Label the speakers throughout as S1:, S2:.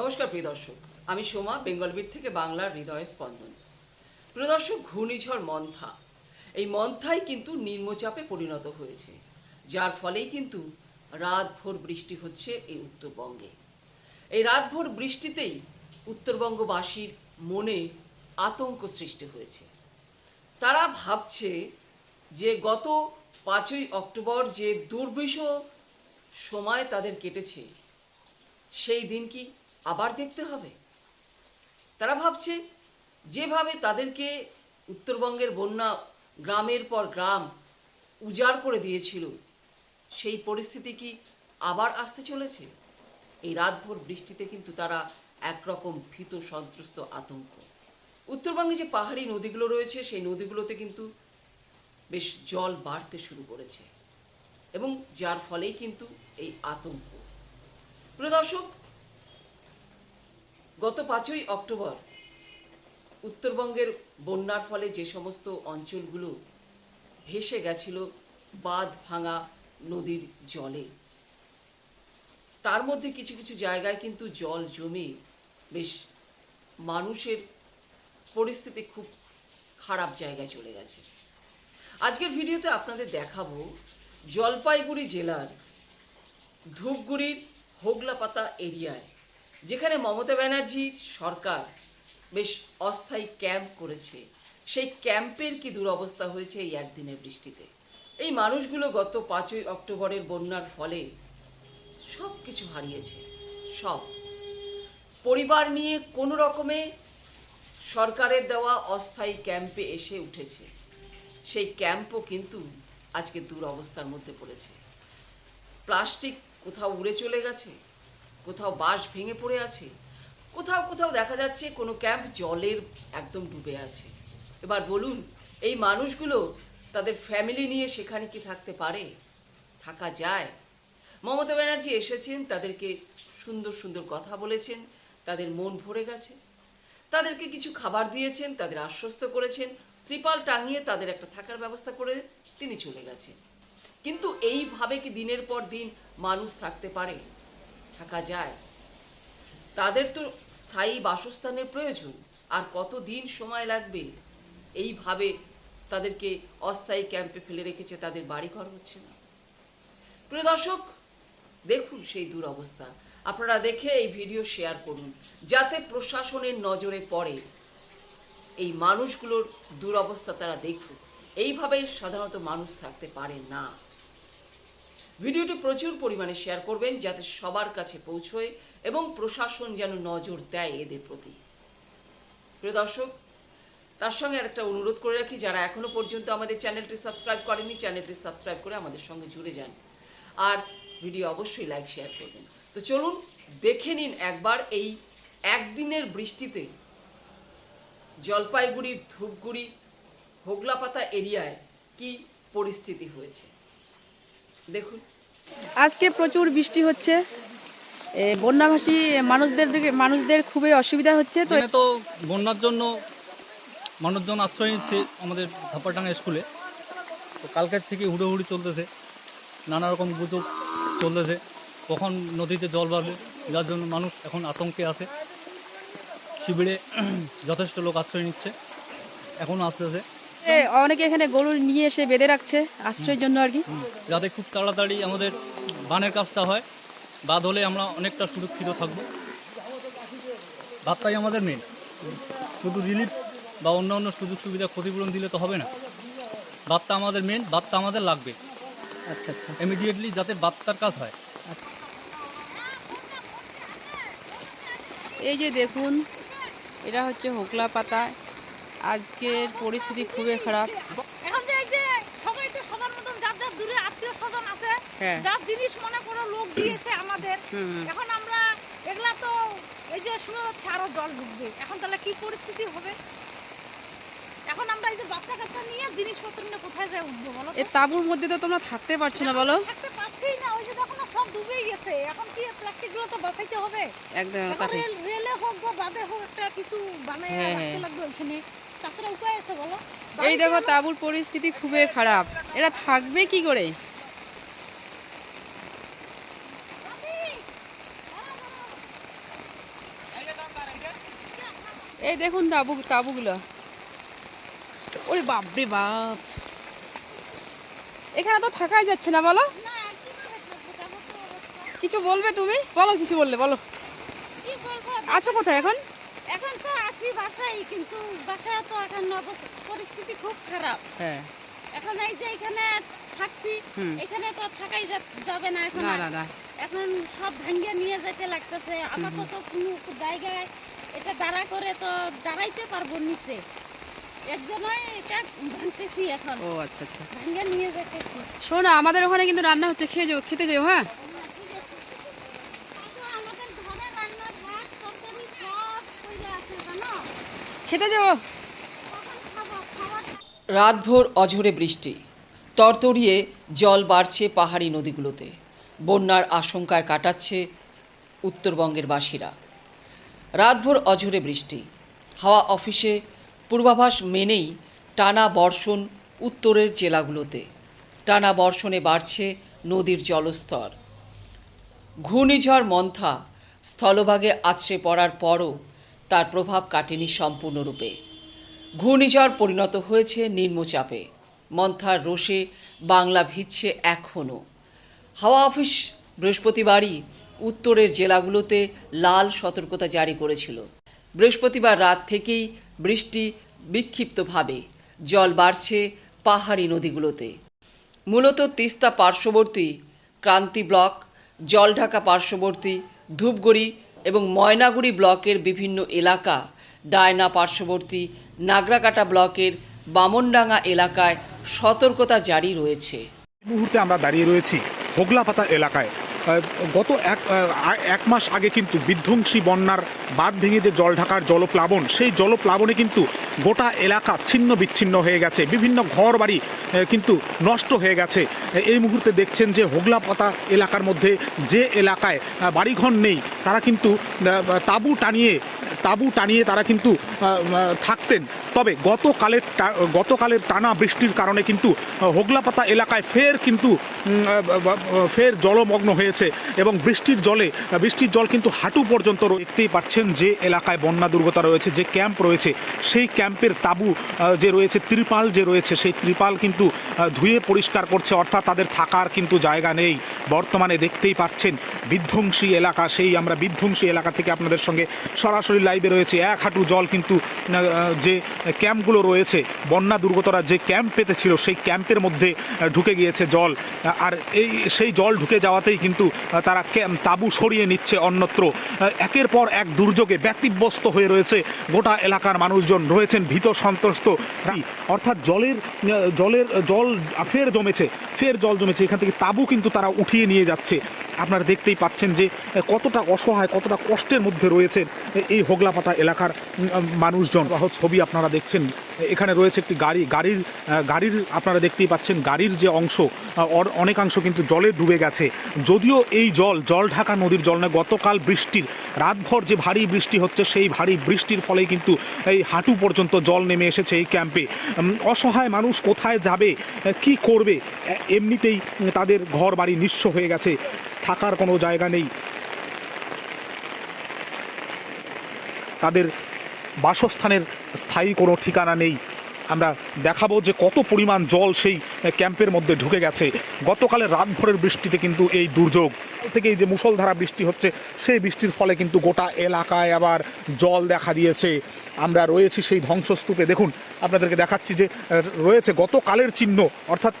S1: নমস্কার, প্রিয় দর্শক। আমি সোমা বেঙ্গলবিট থেকে বাংলার হৃদয় স্পন্দন। প্রিয় দর্শক, ঘূর্ণিঝড় মন্থা। এই মন্থাই কিন্তু নিম্নচাপে পরিণত হয়েছে। যার ফলেই কিন্তু রাতভর বৃষ্টি হচ্ছে এই উত্তরবঙ্গে। এই রাতভর বৃষ্টিতেই উত্তরবঙ্গবাসীর মনে আতঙ্ক সৃষ্টি হয়েছে। তারা ভাবছে যে গত পাঁচই অক্টোবর যে দুর্বিষহ সময় তাদের কেটেছে, সেই দিন কি আবার দেখতে হবে। তারা ভাবছে, যেভাবে তাদেরকে উত্তরবঙ্গের বন্যা গ্রামের পর গ্রাম উজাড় করে দিয়েছিল, সেই পরিস্থিতি কি আবার আসতে চলেছে? এই রাতভর বৃষ্টিতে কিন্তু তারা একরকম ভীত, সন্ত্রস্ত, আতঙ্ক। উত্তরবঙ্গে যে পাহাড়ি নদীগুলো রয়েছে, সেই নদীগুলোতে কিন্তু বেশ জল বাড়তে শুরু করেছে। এবং যার ফলেই কিন্তু এই আতঙ্ক। প্রিয় দর্শক গত পাঁচই অক্টোবর উত্তরবঙ্গের বন্যার ফলে যে সমস্ত অঞ্চলগুলো ভেসে গেছিল বাঁধ ভাঙা নদীর জলে। তার মধ্যে কিছু কিছু জায়গায় কিন্তু জল জমে বেশ মানুষের পরিস্থিতি খুব খারাপ জায়গায় চলে গেছে। আজকের ভিডিওতে আপনাদের দেখাবো জলপাইগুড়ি জেলার ধূপগুড়ির হোগলাপাতা এরিয়ায় যেখানে মমতা ব্যানার্জির সরকার বেশ অস্থায়ী ক্যাম্প করেছে, সেই ক্যাম্পের কি দুরবস্থা হয়েছে এই একদিনের বৃষ্টিতে? এই মানুষগুলো গত পাঁচই অক্টোবরের বন্যার ফলে সব কিছু হারিয়েছে, সব। পরিবার নিয়ে কোনো রকমে সরকারের দেওয়া অস্থায়ী ক্যাম্পে এসে উঠেছে। সেই ক্যাম্পও কিন্তু আজকে দুরবস্থার মধ্যে পড়েছে। প্লাস্টিক কোথাও উড়ে চলে গেছে কোথাও বাঁশ ভেঙে পড়ে আছে? কোথাও কোথাও দেখা যাচ্ছে কোনো ক্যাম্প জলের একদম ডুবে আছে। এবার বলুন, এই মানুষগুলো তাদের ফ্যামিলি নিয়ে সেখানে কি থাকতে পারে? থাকা যায়? মমতা ব্যানার্জি এসেছেন, তাদেরকে সুন্দর সুন্দর কথা বলেছেন, তাদের মন ভরে গেছে। তাদেরকে কিছু খাবার দিয়েছেন, তাদের আশ্বস্ত করেছেন, ত্রিপাল টাঙিয়ে তাদের একটা থাকার ব্যবস্থা করে তিনি চলে গেছেন। কিন্তু এইভাবে কি দিনের পর দিন মানুষ থাকতে পারে? থাকা যায়। তাদের তো স্থায়ী বাসস্থানের প্রয়োজন, আর কত দিন সময় লাগবে? এইভাবে তাদেরকে অস্থায়ী ক্যাম্পে ফেলে রেখেছে তাদের বাড়িঘর হচ্ছে না। প্রিয় দর্শক, দেখুন সেই দুরবস্থা। আপনারা দেখে এই ভিডিও শেয়ার করুন, যাতে প্রশাসনের নজরে পড়ে এই মানুষগুলোর দুরবস্থা তারা দেখুক। এইভাবে সাধারণত মানুষ থাকতে পারে না। ভিডিওটি প্রচুর পরিমাণে শেয়ার করবেন যাতে সবার কাছে পৌঁছয় এবং প্রশাসন যেন নজর দেয় এদের প্রতি। প্রিয় দর্শক, তার সঙ্গে আর একটা অনুরোধ করে রাখি, যারা এখনও পর্যন্ত আমাদের চ্যানেলটি সাবস্ক্রাইব করেনি চ্যানেলটি সাবস্ক্রাইব করে আমাদের সঙ্গে জুড়ে যান। আর ভিডিও অবশ্যই লাইক শেয়ার করবেন। তো চলুন, দেখে নিন একবার এই একদিনের বৃষ্টিতে জলপাইগুড়ি ধূপগুড়ি, হোগলাপাতা এরিয়ায় কি পরিস্থিতি হয়েছে। দেখুন।
S2: আজকে প্রচুর বৃষ্টি হচ্ছে। এ, বন্যাভাসী মানুষদের দিকে- মানুষদের খুবই অসুবিধা হচ্ছে তো
S3: তো বন্যার জন্য মানুষজন আশ্রয় নিচ্ছে আমাদের ধাপাটাঙ্গা স্কুলে। তো কালকের থেকে হুড়োহুড়ি চলতেছে নানা রকম গুজব চলতেছে। কখন নদীতে জল বাড়বে যার জন্য মানুষ এখন আতঙ্কে আছে। শিবিরে যথেষ্ট লোক আশ্রয় নিচ্ছে। এখনও আসতেছে।
S2: অনেকে এখানে গরু নিয়ে এসে বেঁধে রাখছে আশ্রয়ের জন্য আর কি।
S3: যাতে খুব তাড়াতাড়ি আমাদের বানের কাজটা হয়। বাদ হলে আমরা অনেকটা সুরক্ষিত থাকব। বাদটাই আমাদের মেন শুধু রিলিফ বা অন্য অন্য সুযোগ সুবিধা ক্ষতিপূরণ দিলে তো হবে না। বাদটা আমাদের মেন বাদটা আমাদের লাগবে।
S2: আচ্ছা আচ্ছা।
S3: ইমিডিয়েটলি যাতে বাদটার কাজ হয়।
S2: এই যে দেখুন এটা হচ্ছে হোকলা পাতা। আজকের পরিস্থিতি খুবই খারাপ।
S4: এখন যে এই যে সবাই তো সবার মতন যার যার দূরে আত্মীয় স্বজন আছে
S2: হ্যাঁ।
S4: যার জিনিস মনে করো লোক দিয়েছে আমাদের। এখন আমরা এগুলা তো এই যে শুরু হচ্ছে আরও জল ঢুকবে। এখন তাহলে কি পরিস্থিতি হবে? এখন আমরা এই যে বাচ্চা কাচ্চা নিয়ে জিনিসপত্র নিয়ে কোথায় যায় উঠবো বলো তো?
S2: এ তাঁবুর মধ্যে তো তোমরা থাকতে পারছ না বলো?
S4: থাকতে পারছি না ওই যে দেখো না সব ডুবেই গেছে এখন কি প্লাস্টিকগুলো তো বাঁচাইতে হবে?
S2: একদম
S4: রেলে হোক বা বাদে হোক একটা কিছু বানায়
S2: হ্যাঁ,
S4: রাখতে
S2: হ্যাঁ।
S4: লাগবে ওইখানে।
S2: এই দেখো তাঁবুর পরিস্থিতি খুবই খারাপ। এরা থাকবে কি করে? এই দেখুন তাবু তাবুগুলো। ওরে বাপরে বাপ। এখানে তো থাকাই যাচ্ছে না বলো। কিছু বলবে তুমি? বলো কিছু বললে বলো। আছো কোথায় এখন?
S4: এখন তো আছি বাসায় কিন্তু বাসায় তো এখন পরিস্থিতি খুব খারাপ।
S2: হ্যাঁ।
S4: এখন এই যে এখানে থাকছি এখানে তো থাকাই যাবে না এখন এখন সব ভাঙ্গে নিয়ে যেতে লাগতেছে আপাতত কোনো জায়গায় এটা দাঁড়া করে তো দাঁড়াইতে পারব নিচে। এর জন্যই এটা ভাঙতেছি এখন।
S2: ও আচ্ছা আচ্ছা।
S4: ভাঙ্গে নিয়ে যেতেছি।
S2: শোনো আমাদের ওখানে কিন্তু রান্না হচ্ছে খেয়ে যাও খেতে যাও হ্যাঁ
S4: তো আমাদের ঘরে রান্নার ভাত তরকারি সব হয়ে আছে জানো
S2: খেতে যাও
S1: রাতভর অঝরে বৃষ্টি। তরতরিয়ে জল বাড়ছে পাহাড়ি নদীগুলোতে। বন্যার আশঙ্কায় কাটাচ্ছে উত্তরবঙ্গের বাসীরা। রাতভর অঝরে বৃষ্টি। হাওয়া অফিসে পূর্বাভাস মেনেই টানা বর্ষণ উত্তরের জেলাগুলোতে। টানা বর্ষণে বাড়ছে নদীর জলস্তর। ঘূর্ণিঝড় মন্থা স্থলভাগে আছড়ে পড়ার পরও তার প্রভাব কাটেনি সম্পূর্ণরূপে। ঘূর্ণিঝড় পরিণত হয়েছে নিম্নচাপে। মন্থার রোষে বাংলা ভিজছে এখনও হাওয়া অফিস বৃহস্পতিবারই উত্তরের জেলাগুলোতে লাল সতর্কতা জারি করেছিল। বৃহস্পতিবার রাত থেকেই বৃষ্টি বিক্ষিপ্তভাবে। জল বাড়ছে পাহাড়ি নদীগুলোতে। মূলত তিস্তা পার্শ্ববর্তী ক্রান্তি ব্লক, জলঢাকা পার্শ্ববর্তী ধূপগুড়ি এবং ময়নাগুড়ি ব্লকের বিভিন্ন এলাকা, ডায়না পার্শ্ববর্তী নাগরাকাটা ব্লকের বামনডাঙ্গা এলাকায় সতর্কতা জারি রয়েছে।
S5: মুহূর্তে আমরা দাঁড়িয়ে রয়েছি হোগলাপাতা এলাকায়। গত এক এক মাস আগে কিন্তু বিধ্বংসী বন্যার বাঁধ ভেঙে যে জল ঢাকার জলপ্লাবন, সেই জলপ্লাবনে কিন্তু গোটা এলাকা ছিন্ন বিচ্ছিন্ন হয়ে গেছে। বিভিন্ন ঘর বাড়ি কিন্তু নষ্ট হয়ে গেছে। এই মুহূর্তে দেখছেন যে হোগলাপাতা এলাকার মধ্যে যে এলাকায় বাড়িঘর নেই, তারা কিন্তু তাঁবু টানিয়ে তাঁবু টানিয়ে তারা কিন্তু থাকতেন। তবে গতকালের গতকালের টানা বৃষ্টির কারণে কিন্তু হোগলাপাতা এলাকায় ফের কিন্তু ফের জলমগ্ন হয়েছে। এবং বৃষ্টির জলে, বৃষ্টির জল কিন্তু হাঁটু পর্যন্ত দেখতেই পাচ্ছেন যে এলাকায় বন্যা দুর্গতা রয়েছে, যে ক্যাম্প রয়েছে, সেই ক্যাম্পের তাঁবু যে রয়েছে, ত্রিপাল যে রয়েছে, সেই ত্রিপাল কিন্তু ধুয়ে পরিষ্কার করছে, অর্থাৎ তাদের থাকার কিন্তু জায়গা নেই। বর্তমানে দেখতেই পাচ্ছেন বিধ্বংসী এলাকা, সেই আমরা বিধ্বংসী এলাকা থেকে আপনাদের সঙ্গে সরাসরি লাইভে রয়েছে। এক হাঁটু জল কিন্তু যে ক্যাম্পগুলো রয়েছে, বন্যা দুর্গতরা যে ক্যাম্প পেতেছিল, সেই ক্যাম্পের মধ্যে ঢুকে গিয়েছে জল। আর এই, সেই জল ঢুকে যাওয়াতেই কিন্তু আহ, তারা তাবু সরিয়ে নিচ্ছে অন্যত্র। একের পর এক দুর্যোগে ব্যতিব্যস্ত হয়ে রয়েছে গোটা এলাকার মানুষজন। রয়েছেন ভীত সন্ত্রস্ত অর্থাৎ জলের জলের জল ফের জমেছে ফের জল জমেছে। এখান থেকে তাবু কিন্তু তারা উঠিয়ে নিয়ে যাচ্ছে। আপনারা দেখতেই পাচ্ছেন যে কতটা অসহায়, কতটা কষ্টের মধ্যে রয়েছে এই হোগলাপাতা এলাকার মানুষজন। ছবি আপনারা দেখছেন। এখানে রয়েছে একটি গাড়ি, গাড়ির গাড়ির আপনারা দেখতেই পাচ্ছেন, গাড়ির যে অংশ অনেকাংশ কিন্তু জলে ডুবে গেছে। যদিও এই জল জল ঢাকা নদীর জল নয়, গতকাল বৃষ্টির, রাতভর যে ভারী বৃষ্টি হচ্ছে, সেই ভারী বৃষ্টির ফলে কিন্তু এই হাঁটু পর্যন্ত জল নেমে এসেছে এই ক্যাম্পে। অসহায় মানুষ কোথায় যাবে কি করবে এমনিতেই তাদের ঘর বাড়ি নিঃস্ব হয়ে গেছে। থাকার কোনো জায়গা নেই। তাদের বাসস্থানের স্থায়ী কোনো ঠিকানা নেই। আমরা দেখাবো যে কত পরিমাণ জল সেই ক্যাম্পের মধ্যে ঢুকে গেছে। গতকালের রাতভরের বৃষ্টিতে কিন্তু এই দুর্যোগ। থেকে এই যে মুষলধারা বৃষ্টি হচ্ছে, সেই বৃষ্টির ফলে কিন্তু গোটা এলাকায় আবার জল দেখা দিয়েছে। আমরা রয়েছি সেই ধ্বংসস্তূপে। দেখুন, আপনাদেরকে দেখাচ্ছি যে রয়েছে গতকালের চিহ্ন। অর্থাৎ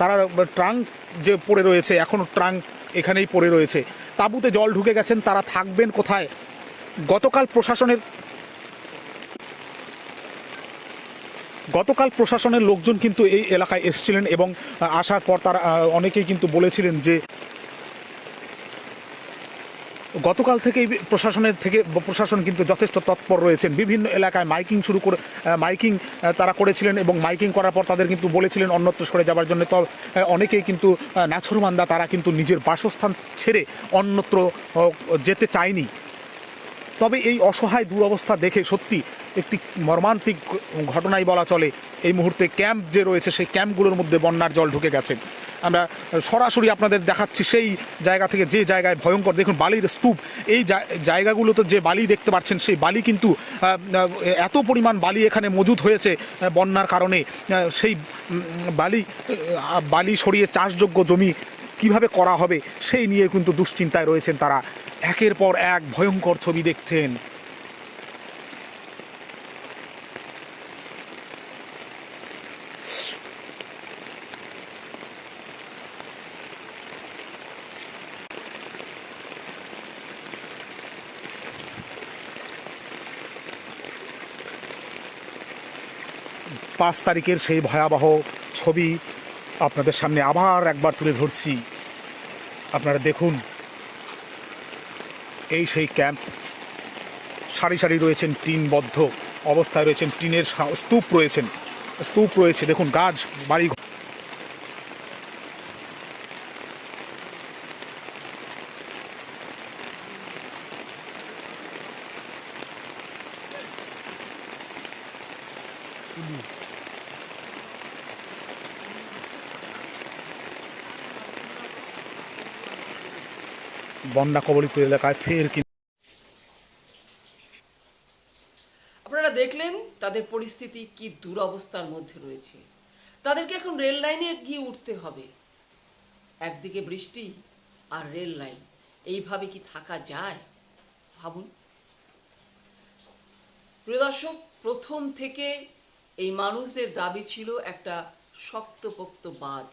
S5: তারা ট্রাঙ্ক যে পড়ে রয়েছে এখনও ট্রাঙ্ক এখানেই পড়ে রয়েছে। তাঁবুতে জল ঢুকে গেছেন, তারা থাকবেন কোথায়? গতকাল প্রশাসনের গতকাল প্রশাসনের লোকজন কিন্তু এই এলাকায় এসেছিলেন এবং আসার পর তারা অনেকেই কিন্তু বলেছিলেন যে গতকাল থেকেই প্রশাসনের থেকে, প্রশাসন কিন্তু যথেষ্ট তৎপর রয়েছেন। বিভিন্ন এলাকায় মাইকিং শুরু করে মাইকিং তারা করেছিলেন এবং মাইকিং করার পর তাদের কিন্তু বলেছিলেন অন্যত্র সরে যাওয়ার জন্য। তো অনেকেই কিন্তু নাছরমান্দা তারা কিন্তু নিজের বাসস্থান ছেড়ে অন্যত্র যেতে চায়নি। তবে এই অসহায় দুরবস্থা দেখে সত্যি একটি মর্মান্তিক ঘটনাই বলা চলে। এই মুহূর্তে ক্যাম্প যে রয়েছে, সেই ক্যাম্পগুলোর মধ্যে বন্যার জল ঢুকে গেছে। আমরা সরাসরি আপনাদের দেখাচ্ছি সেই জায়গা থেকে যে জায়গায় ভয়ঙ্কর। দেখুন, বালির স্তূপ। এই জায়গাগুলোতে যে বালি দেখতে পাচ্ছেন, সেই বালি কিন্তু এত পরিমাণ বালি এখানে মজুদ হয়েছে বন্যার কারণে। সেই বালি বালি সরিয়ে চাষযোগ্য জমি কীভাবে করা হবে, সেই নিয়ে কিন্তু দুশ্চিন্তায় রয়েছেন তারা। একের পর এক ভয়ঙ্কর ছবি দেখছেন। পাঁচ তারিখের সেই ভয়াবহ ছবি আপনাদের সামনে আবার একবার তুলে ধরছি। আপনারা দেখুন, এই সেই ক্যাম্প। সারি সারি রয়েছেন টিনবদ্ধ অবস্থায় রয়েছেন, টিনের স্তূপ রয়েছেন। স্তূপ রয়েছে, দেখুন, গাছ, বাড়ি বন্যা কবলিত এলাকায় ফের
S1: আপনারা দেখলেন তাদের পরিস্থিতি কি দুরবস্থার মধ্যে রয়েছে। তাদেরকে এখন রেল লাইনে গিয়ে উঠতে হবে। একদিকে বৃষ্টি আর রেল লাইন, এইভাবে কি থাকা যায়? ভাবুন। প্রিয় দর্শক, প্রথম থেকে এই মানুষদের দাবি ছিল একটা শক্তপোক্ত বাঁধ,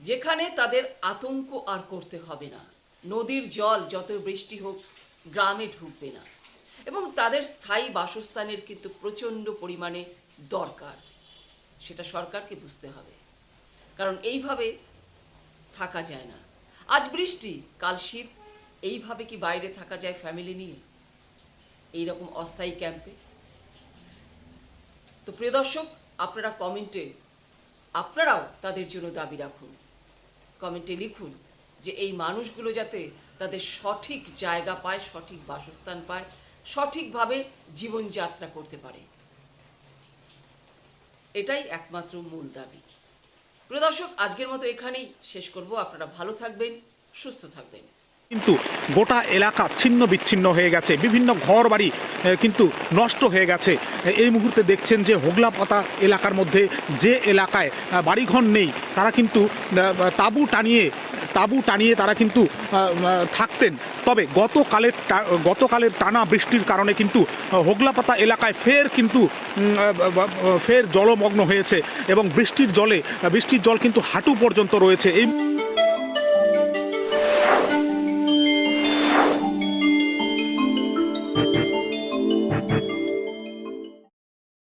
S1: যেখানে তাদের আতঙ্ক আর করতে হবে না। নদীর জল যত বৃষ্টি হোক, গ্রামে ঢুকবে না। এবং তাদের স্থায়ী বাসস্থানের কিন্তু প্রচণ্ড পরিমাণে দরকার। সেটা সরকারকে বুঝতে হবে। কারণ এইভাবে থাকা যায় না। আজ বৃষ্টি, কাল শীত, এইভাবে কি বাইরে থাকা যায় ফ্যামিলি নিয়ে? এই রকম অস্থায়ী ক্যাম্পে তো প্রিয় দর্শক, আপনারা কমেন্টে আপনারাও তাদের জন্য দাবি রাখুন। কমেন্টে লিখুন যে এই মানুষগুলো যাতে তাদের সঠিক জায়গা পায়, সঠিক বাসস্থান পায়, সঠিকভাবে জীবনযাত্রা করতে পারে। এটাই একমাত্র মূল দাবি। প্রিয় দর্শক, আজকের মতো এখানেই শেষ করব। আপনারা ভালো থাকবেন, সুস্থ থাকবেন।
S5: কিন্তু গোটা এলাকা ছিন্ন বিচ্ছিন্ন হয়ে গেছে, বিভিন্ন ঘর বাড়ি কিন্তু নষ্ট হয়ে গেছে। এই মুহূর্তে দেখছেন যে হোগলাপাতা এলাকার মধ্যে যে এলাকায় বাড়িঘর নেই, তারা কিন্তু তাঁবু টানিয়ে তাঁবু টানিয়ে তারা কিন্তু থাকতেন। তবে গতকালের গতকালের টানা বৃষ্টির কারণে কিন্তু হোগলাপাতা এলাকায় ফের কিন্তু ফের জলমগ্ন হয়েছে এবং বৃষ্টির জলে, বৃষ্টির জল কিন্তু হাঁটু পর্যন্ত রয়েছে। এই